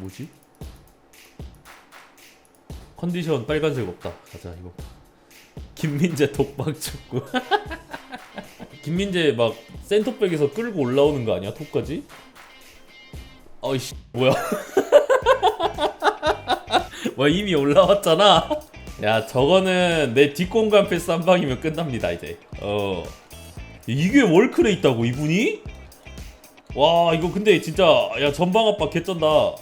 뭐지? 컨디션 빨간색 없다. 가자 이거. 김민재 독박 축구. 김민재 막 센터백에서 끌고 올라오는 거 아니야? 톱까지? 어이씨 뭐야? 와 이미 올라왔잖아. 야 저거는 내 뒷공간 패스 한 방이면 끝납니다 이제. 어 이게 월클에 있다고 이분이? 와 이거 근데 진짜 야 전방 압박 개쩐다.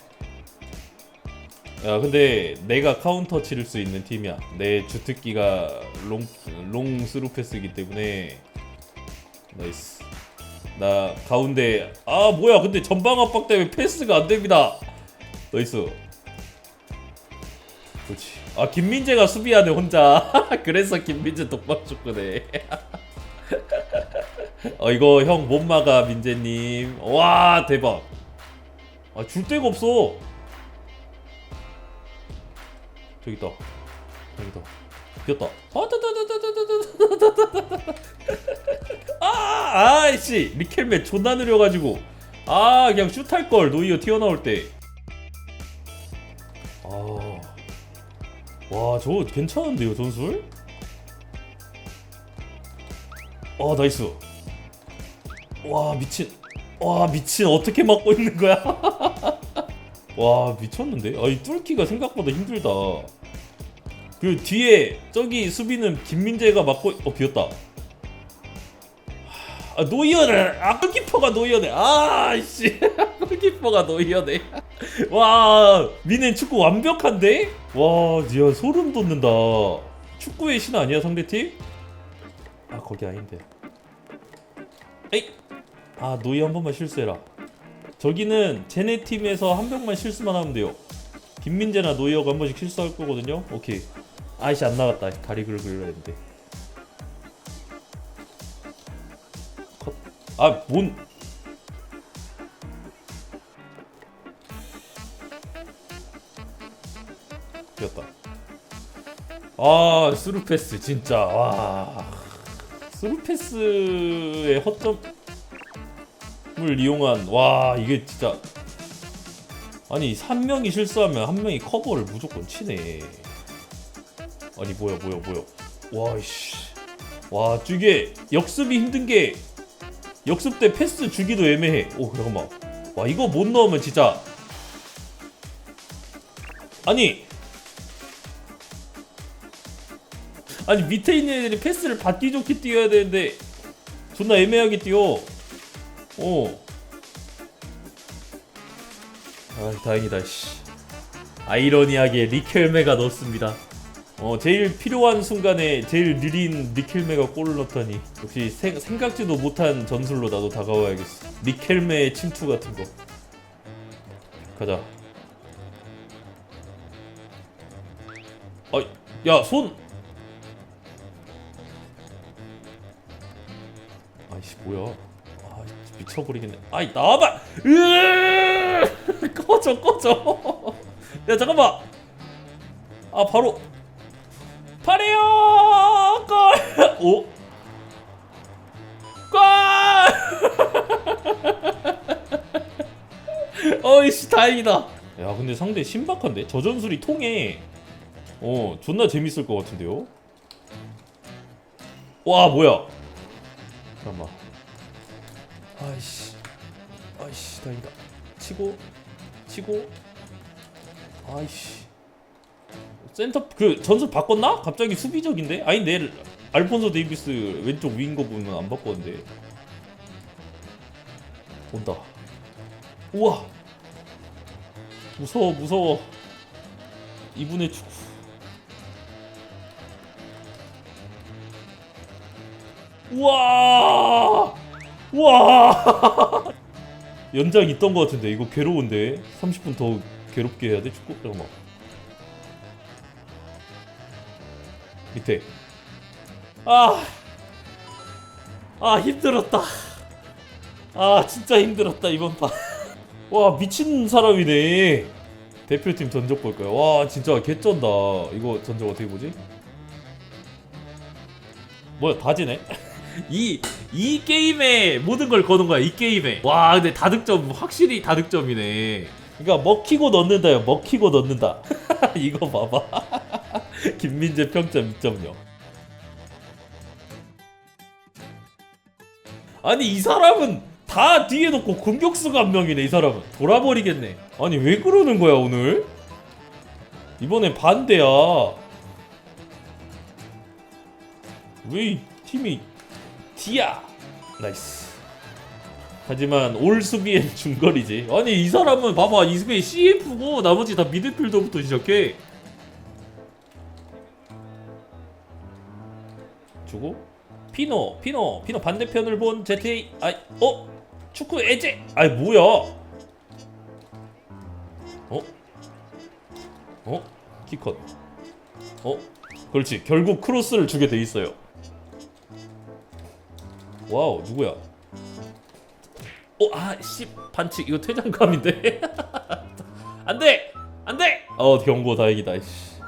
야 근데 내가 카운터 치를 수 있는 팀이야. 내 주특기가 롱, 롱 스루 패스이기 때문에 나이스. 나 가운데 아 뭐야 근데 전방 압박 때문에 패스가 안 됩니다. 나이스. 그렇지. 아 김민재가 수비하네 혼자. 그래서 김민재 독박 축구네. 어 이거 형 못 막아 민재님. 와 대박. 아 줄 데가 없어. 저기 있다. 저기 있다. 비었다. 아, 아이씨 리켈맨 존나 느려가지고. 아 그냥 슛할 걸 노이어 튀어나올 때. 아, 와 저거 괜찮은데요 전술? 어 나이스. 와 미친. 와 미친 어떻게 막고 있는 거야? 와 미쳤는데? 아이 뚫기가 생각보다 힘들다. 그 뒤에 저기 수비는 김민재가 막고 어 비었다. 아 노이어네. 아 골키퍼가 노이어네. 아씨 골키퍼가 노이어네. 와 미네 축구 완벽한데? 와 진짜 소름 돋는다. 축구의 신 아니야 상대팀? 아 거기 아닌데. 에이 아 노이 한 번만 실수해라. 저기는 쟤네 팀에서 한 명만 실수만 하면 돼요. 김민재나 노이어가 한 번씩 실수할 거거든요. 오케이. 아이씨 안 나갔다. 가리글 긁어야 했는데. 컷. 아 뭔? 비었다. 아 스루 패스 진짜 와. 스루 패스의 허점 을 이용한 와 이게 진짜 아니 3명이 실수하면 한 명이 커버를 무조건 치네. 아니 뭐야 뭐야 뭐야. 와이씨. 와 이게 역습이 힘든 게 역습 때 패스 주기도 애매해. 오 잠깐만. 와 이거 못 넣으면 진짜 아니 아니 밑에 있는 애들이 패스를 받기 좋게 뛰어야 되는데 존나 애매하게 뛰어. 어. 아 다행이다 씨. 아이러니하게 리켈메가 넣었습니다. 어 제일 필요한 순간에 제일 느린 리켈메가 골을 넣다니 역시 생, 생각지도 못한 전술로 나도 다가와야겠어. 리켈메의 침투 같은 거. 가자. 아 야 손. 아이씨 뭐야? 아 미쳐버리겠네. 아이 나와봐. 으 꺼져 꺼져. 야 잠깐만. 아 바로 파레요 골. 오. 골. 어이씨 다행이다. 야 근데 상대 신박한데 저 전술이 통해. 어 존나 재밌을 것 같은데요. 와 뭐야? 잠깐만. 아이씨. 아이씨, 다행이다. 치고, 치고. 아이씨. 센터, 그, 전술 바꿨나? 갑자기 수비적인데? 아니, 내 알폰소 데이비스 왼쪽 위인 거 보면 안 바꿨는데. 온다. 우와! 무서워, 무서워. 이분의 축구. 우와! 우와! 연장 있던 것 같은데 이거 괴로운데 30분 더 괴롭게 해야 돼 축구? 잠깐만 밑에 아! 아 힘들었다 아 진짜 힘들었다 이번 판와 미친 사람이네 대표팀 전적 볼 거야 와 진짜 개쩐다 이거 전적 어떻게 보지? 뭐야 다 지네? 이, 이 게임에 모든 걸 거는 거야, 이 게임에. 와, 근데 다득점, 확실히 다득점이네. 그러니까 먹히고 넣는다요. 먹히고 넣는다. 이거 봐봐. 김민재 평점 2.0. 아니 이 사람은 다 뒤에 놓고 공격수가 한 명이네 이 사람은 돌아버리겠네 아니 왜 그러는 거야 오늘 이번엔 반대야 왜이 팀이 D야 나이스. 하지만 올 수비엔 중거리지. 아니 이 사람은 봐봐. 이 수비 CF고 나머지 다 미드필더부터 시작해. 주고. 피노 피노 피노. 반대편을 본 ZA 아 어? 축구 애제. 아이 뭐야? 어? 어? 키컷. 어? 그렇지. 결국 크로스를 주게 돼 있어요 와우 누구야? 어? 아씨 반칙. 이거 퇴장감인데? 안돼! 안돼! 어 경고 다행이다 씨.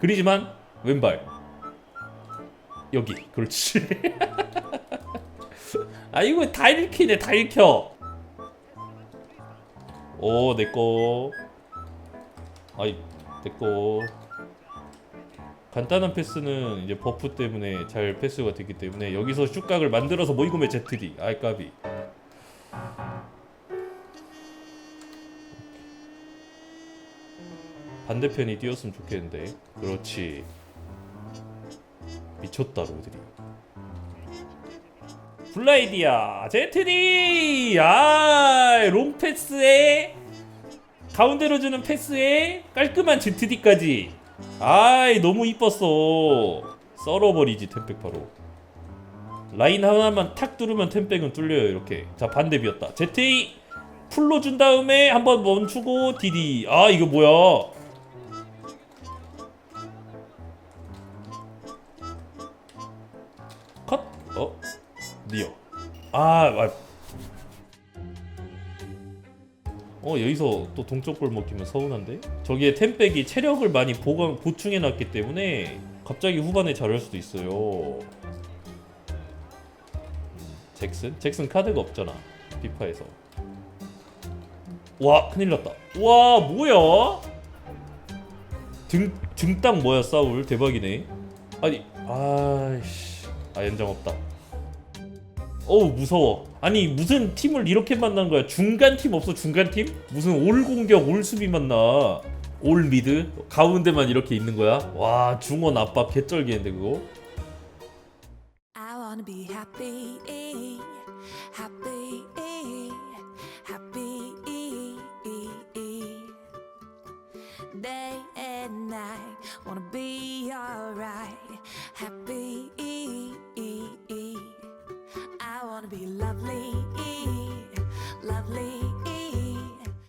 그리지만 왼발. 여기 그렇지. 아 이거 다 읽히네 다 읽혀. 오 내꺼 아이 내꺼 간단한 패스는 이제 버프 때문에 잘 패스가 됐기 때문에 여기서 슛각을 만들어서 모이고메 ZD 아이 까비. 반대편이 뛰었으면 좋겠는데. 그렇지. 미쳤다 로드리. 블라이디아 제트디 아 롱패스에 가운데로 주는 패스에 깔끔한 ZD까지 아이 너무 이뻤어 썰어버리지 템백 바로 라인 하나만 탁 뚫으면 템백은 뚫려요 이렇게 자 반대 비었다 ZA 풀로 준 다음에 한번 멈추고 DD 아 이거 뭐야 컷? 어? 니어 아, 아. 어 여기서 또 동쪽 골 먹히면 서운한데? 저기에 템백이 체력을 많이 보강, 보충해 놨기 때문에 갑자기 후반에 잘할 수도 있어요. 잭슨? 잭슨 카드가 없잖아 피파에서. 와 큰일 났다. 와 뭐야? 등, 등딱 뭐야 싸울? 대박이네. 아니 아이씨. 아 연장 없다. 어우 무서워 아니 무슨 팀을 이렇게 만난 거야? 중간 팀 없어 중간 팀? 무슨 올 공격 올 수비 만나. 올 미드? 가운데만 이렇게 있는 거야? 와 중원 압박 개쩔겠는데 그거. Day and night, wanna be alright, happy. lonely.